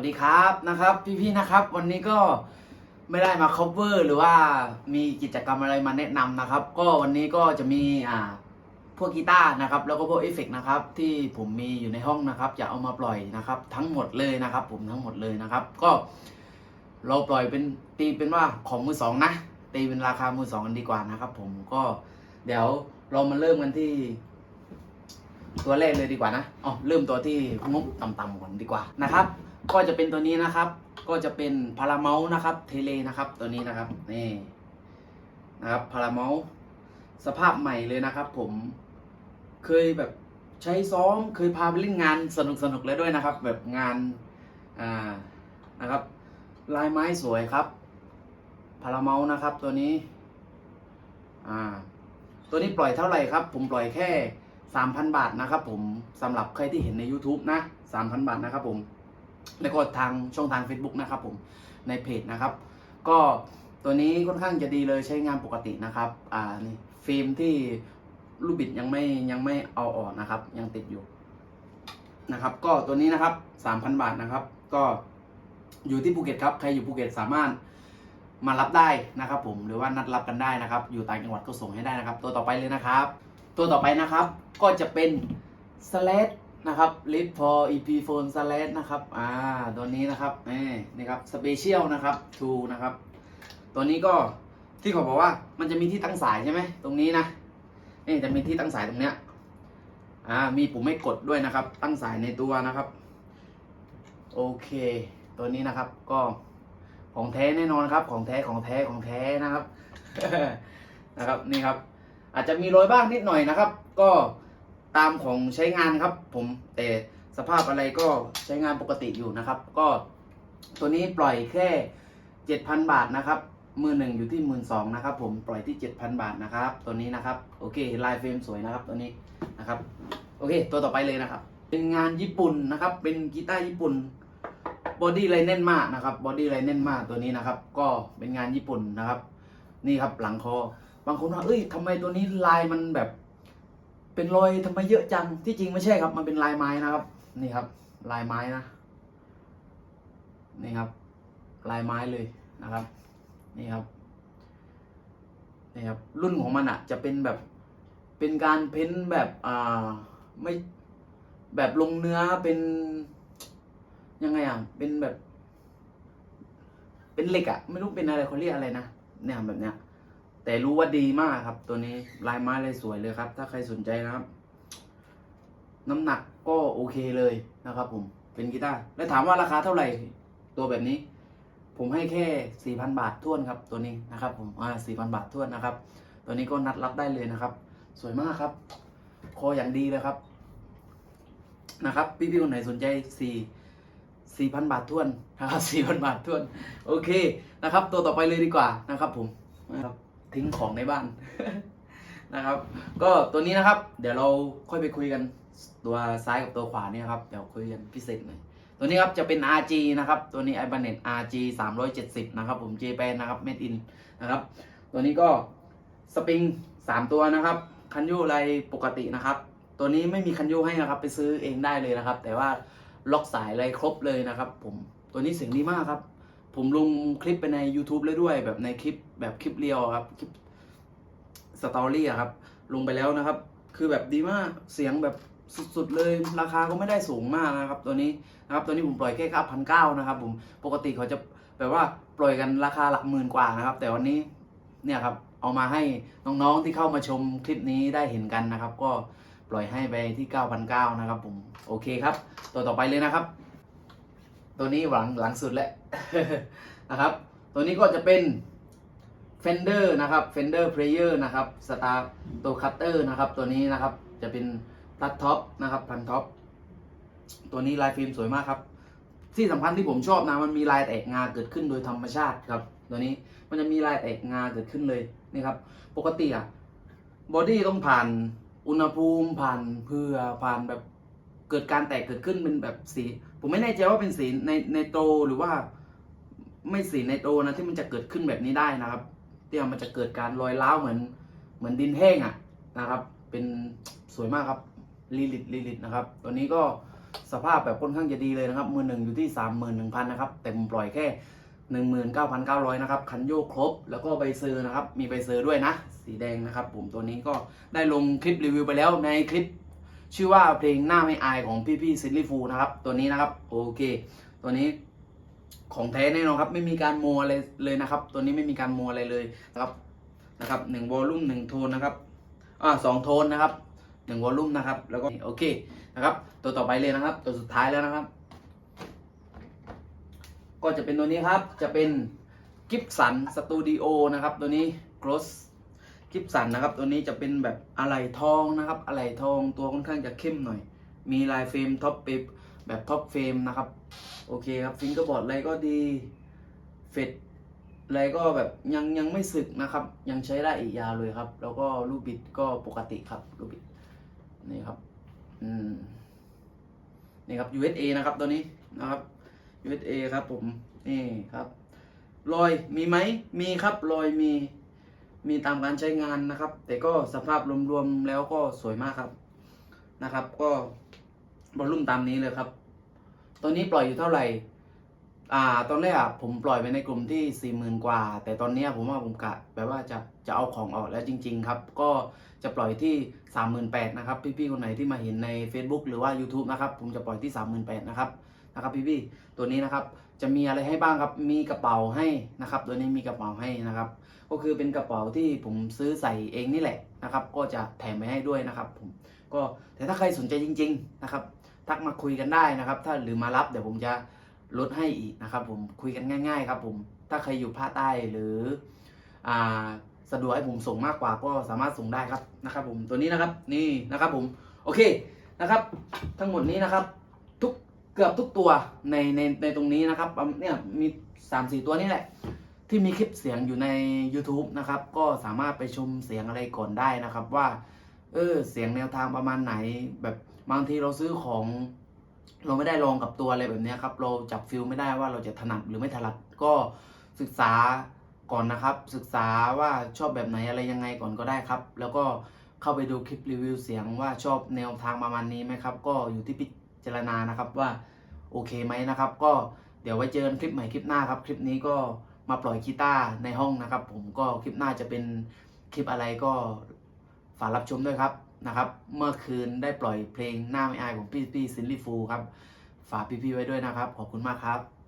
สวัสดีครับนะครับพี่ๆนะครับ วันนี้ก็ไม่ได้มา cover หรือว่ามีกิจกรรมอะไรมาแนะนำนะครับ ก็วันนี้ก็จะมีอ่าพวกกีตาร์นะครับ แล้วก็พวกเอฟเฟกต์นะครับที่ผมมีอยู่ในห้องนะครับจะเอามาปล่อยนะครับ ทั้งหมดเลยนะครับ ผมทั้งหมดเลยนะครับ ก็เราปล่อยเป็นตีเป็นว่าของมือสองนะตีเป็นราคามือสองกันดีกว่านะครับ ผมก็เดี๋ยวเรามาเริ่มกันที่ตัวแรกเลยดีกว่านะอ๋อเริ่มตัวที่งบต่ำๆก่อนดีกว่านะครับ ก็จะเป็นตัวนี้นะครับ ก็จะเป็นพาราเมลนะครับ เทเลนะครับ ตัวนี้นะครับ นี่นะครับพาราเมลสภาพใหม่เลยนะครับ ผมเคยแบบใช้ซ้อมเคยพาไปเล่นงานสนุกสนุกเลยด้วยนะครับ แบบงานอ่านะครับ ลายไม้สวยครับพาราเมลนะครับ ตัวนี้อ่าตัวนี้ปล่อยเท่าไหร่ครับ ผมปล่อยแค่ 3,000 บาทนะครับ ผมสำหรับใครที่เห็นใน YouTube นะ 3,000 บาทนะครับผม แล้วก็ทางช่องทาง Facebook นะครับผมในเพจนะครับ ก็ตัวนี้ค่อนข้างจะดีเลยใช้งานปกตินะครับอ่านี่ฟิล์มที่ลูกบิดยังไม่ยังไม่เอาออกนะครับ ยังติดอยู่นะครับ ก็ตัวนี้นะครับ 3,000 บาทนะครับ ก็อยู่ที่ภูเก็ตครับ ใครอยู่ภูเก็ตสามารถมารับได้นะครับผมหรือว่านัดรับกันได้นะครับ อยู่ต่างจังหวัดก็ส่งให้ได้นะครับ ตัวต่อไปเลยนะครับ ตัวต่อไปนะครับ ก็จะเป็น slash นะครับ lip for ep phone slash นะครับอ่าตัวนี้นะครับนี่นี่ครับ special นะครับ two นะครับ ตัวนี้ก็ที่เขาบอกว่ามันจะมีที่ตั้งสายใช่ไหมตรงนี้นะนี่จะมีที่ตั้งสายตรงเนี้ยอ่ามีปุ่มให้กดด้วยนะครับ ตั้งสายในตัวนะครับ โอเค ตัวนี้นะครับก็ของแท้แน่นอนครับ ของแท้ของแท้ของแท้นะครับนะครับนี่ครับ อาจจะมีรอยบ้างนิดหน่อยนะครับ ก็ ตามของใช้งานครับ ผมแต่สภาพอะไรก็ใช้งานปกติอยู่นะครับ ก็ตัวนี้ปล่อยแค่เจ็ดพันบาทนะครับมือหนึ่งอยู่ที่หมื่นสองนะครับ ผมปล่อยที่เจ็ดพันบาทนะครับ ตัวนี้นะครับโอเคลายเฟรมสวยนะครับตัวนี้นะครับโอเค ตัวต่อไปเลยนะครับ เป็นงานญี่ปุ่นนะครับ เป็นกีตาร์ญี่ปุ่นบอดี้ไลเน่นมากนะครับบอดี้ไลเน่นมากตัวนี้นะครับ ก็เป็นงานญี่ปุ่นนะครับ นี่ครับหลังคอบางคนว่าเอ้ยทำไมตัวนี้ลายมันแบบ เป็นรอยทำไมเยอะจังที่จริงไม่ใช่ครับ มันเป็นลายไม้นะครับ นี่ครับ ลายไม้นะนี่ครับ ลายไม้เลยนะครับ นี่ครับนี่ครับ รุ่นของมันอะจะเป็นแบบเป็นการเพ้นแบบอ่าไม่แบบลงเนื้อเป็นยังไงอะเป็นแบบ เป็นเหล็กอะ ไม่รู้เป็นอะไรเขาเรียกอะไรนะเนี่ยแบบเนี้ย แต่รู้ว่าดีมากครับ ตัวนี้ลายไม้เลยสวยเลยครับ ถ้าใครสนใจนะครับ น้ำหนักก็โอเคเลยนะครับ ผมเป็นกีตาร์แล้วถามว่าราคาเท่าไหร่ตัวแบบนี้ ผมให้แค่สี่พันบาทท้วนครับ ตัวนี้นะครับผมอ่าสี่พันบาทท้วนนะครับ ตัวนี้ก็นัดรับได้เลยนะครับ สวยมากครับ คออย่างดีเลยครับนะครับ พี่ๆคนไหนสนใจสี่สี่พันบาททวนนะครับสี่พันบาททวน โอเคนะครับ ตัวต่อไปเลยดีกว่านะครับ ผมนะครับ ทิ้งของในบ้านนะครับ ก็ตัวนี้นะครับ เดี๋ยวเราค่อยไปคุยกันตัวซ้ายกับตัวขวาเนี่ยครับเดี๋ยวคุยกันพิเศษหน่อยตัวนี้ครับจะเป็น RG นะครับ ตัวนี้ i b a n e t RG 370 นะครับ ผม J p a n นะครับ Made in นะครับ ตัวนี้ก็สปริง 3 ตัวนะครับ คันยูอะไรปกตินะครับ ตัวนี้ไม่มีคันยูให้นะครับ ไปซื้อเองได้เลยนะครับ แต่ว่าล็อกสายอะไรครบเลยนะครับ ผม ตัวนี้เสียงดีมากครับ ผมลงคลิปไปใน YouTube เลยด้วย แบบในคลิปแบบคลิปเรียวอครับคลิปสตอรี่อะครับ ลงไปแล้วนะครับ คือแบบดีมากเสียงแบบสุดๆเลยราคาก็ไม่ได้สูงมากนะครับ ตัวนี้นะครับตัวนี้ผมปล่อยแค่เก้าพันเก้านะครับ ผมปกติเขาจะแบบว่าปล่อยกันราคาหลักหมื่นกว่านะครับ แต่วันนี้เนี่ยครับเอามาให้น้องๆที่เข้ามาชมคลิปนี้ได้เห็นกันนะครับ ก็ปล่อยให้ไปที่ 9,900นะครับผมโอเคครับ ตัวต่อไปเลยนะครับ ตัวนี้หลังหลังสุดแหละนะครับ ตัวนี้ก็จะเป็น Fender นะครับ Fender Player นะครับ Star ตัว Cutter นะครับ ตัวนี้นะครับจะเป็นพลัดท็อปนะครับพันท็อปตัวนี้ลายฟิล์มสวยมากครับ ที่สำคัญที่ผมชอบนะมันมีลายแตกงาเกิดขึ้นโดยธรรมชาติครับ ตัวนี้มันจะมีลายแตกงาเกิดขึ้นเลยนี่ครับ ปกติอะบอดี้ต้องผ่านอุณหภูมิผ่านเพื่อผ่านแบบ เกิดการแตกเกิดขึ้นเป็นแบบสีผมไม่แน่ใจว่าเป็นสีในในโตหรือว่า ไม่สีในโตนะที่มันจะเกิดขึ้นแบบนี้ได้นะครับที่มันจะเกิดการรอยร้าวเหมือนเหมือนดินแห้งอะนะครับ เป็นสวยมากครับลีลิตลีลิตนะครับตัวนี้ก็สภาพแบบค่อนข้างจะดีเลยนะครับ มือหนึ่งอยู่ที่ 31,000นะครับแต่ผมปล่อยแค่ 19,900นะครับคันโยกครบ แล้วก็ใบเซอร์นะครับ มีใบเซอร์ด้วยนะ สีแดงนะครับ ผมตัวนี้ก็ได้ลงคลิปรีวิวไปแล้วในคลิป ชื่อว่าเพลงหน้าไม่อายของพี่พี่ซิลลี่ฟูนะครับ ตัวนี้นะครับโอเค ตัวนี้ของแท้แน่นอนครับไม่มีการโมอะไรเลยนะครับ ตัวนี้ไม่มีการโมอะไรเลยนะครับนะครับหนึ่งวอลลุ่มหนึ่งโทนนะครับอ่าสองโทนนะครับหนึ่งวอลลุ่มนะครับ แล้วก็โอเคนะครับ ตัวต่อไปเลยนะครับ ตัวสุดท้ายแล้วนะครับ ก็จะเป็นตัวนี้ครับจะเป็นกิฟสันสตูดิโอนะครับ ตัวนี้ close Gross กิฟสันนะครับ ตัวนี้จะเป็นแบบอะไหล่ทองนะครับ อะไหล่ทองตัวค่อนข้างจะเข้มหน่อย มีลายเฟรมท็อปเปแบบท็อปเฟรมนะครับ โอเคครับฟิงเกอร์บอร์ดอะไรก็ดีเฟดอะไรก็แบบยังยังไม่สึกนะครับ ยังใช้ได้อีกยาวเลยครับ แล้วก็ลูกบิดก็ปกติครับลูกบิดนี่ครับอืมนี่ครับ USA นะครับตัวนี้นะครับ USA ครับผมนี่ครับรอยมีไหมมีครับรอยมี มีตามการใช้งานนะครับ แต่ก็สภาพรวมๆแล้วก็สวยมากครับนะครับ ก็บอลลุ่มตามนี้เลยครับตัวนี้ปล่อยอยู่เท่าไหร่ อ่า ตอนแรกผมปล่อยไปในกลุ่มที่สี่หมื่นกว่า แต่ตอนนี้ผมว่าผมกะแบบว่าจะจะเอาของออกแล้วจริง ๆ ครับ ก็จะปล่อยที่สามหมื่นแปดนะครับ พี่ๆคนไหนที่มาเห็นใน Facebook หรือว่า YouTube นะครับ ผมจะปล่อยที่สามหมื่นแปดนะครับนะครับพี่ๆตัวนี้นะครับ จะมีอะไรให้บ้างครับ มีกระเป๋าให้นะครับ ตัวนี้มีกระเป๋าให้นะครับ ก็คือเป็นกระเป๋าที่ผมซื้อใส่เองนี่แหละนะครับ ก็จะแถมไปให้ด้วยนะครับผมก็แต่ถ้าใครสนใจจริง ๆนะครับ ทักมาคุยกันได้นะครับ ถ้าหรือมารับเดี๋ยวผมจะลดให้อีกนะครับ ผมคุยกันง่าย ๆ ครับผมถ้าใครอยู่ภาคใต้หรืออ่าสะดวกให้ผมส่งมากกว่าก็สามารถส่งได้ครับนะครับ ผมตัวนี้นะครับนี่นะครับผมโอเคนะครับ ทั้งหมดนี้นะครับ ทุกเกือบทุกตัวในในในตรงนี้นะครับเนี่ยมีสามสี่ตัวนี่แหละ ที่มีคลิปเสียงอยู่ใน YouTube นะครับ ก็สามารถไปชมเสียงอะไรก่อนได้นะครับ ว่า เออเสียงแนวทางประมาณไหน แบบบางทีเราซื้อของ เราไม่ได้ลองกับตัวอะไรแบบนี้ครับ เราจับฟิลไม่ได้ว่าเราจะถนัดหรือไม่ถนัดก็ศึกษาก่อนนะครับ ศึกษาว่าชอบแบบไหนอะไรยังไงก่อนก็ได้ครับ แล้วก็เข้าไปดูคลิปรีวิวเสียงว่าชอบแนวทางประมาณนี้ไหมครับ ก็อยู่ที่พิจารณานะครับว่าโอเคไหมนะครับ ก็เดี๋ยวไว้เจอกันคลิปใหม่คลิปหน้าครับ คลิปนี้ก็ มาปล่อยกีตาร์ในห้องนะครับ ผมก็คลิปหน้าจะเป็นคลิปอะไรก็ฝากรับชมด้วยครับนะครับ เมื่อคืนได้ปล่อยเพลงหน้าไม่อายของพี่พี่ซินลี่ฟูครับ ฝากพี่ๆไว้ด้วยนะครับ ขอบคุณมากครับ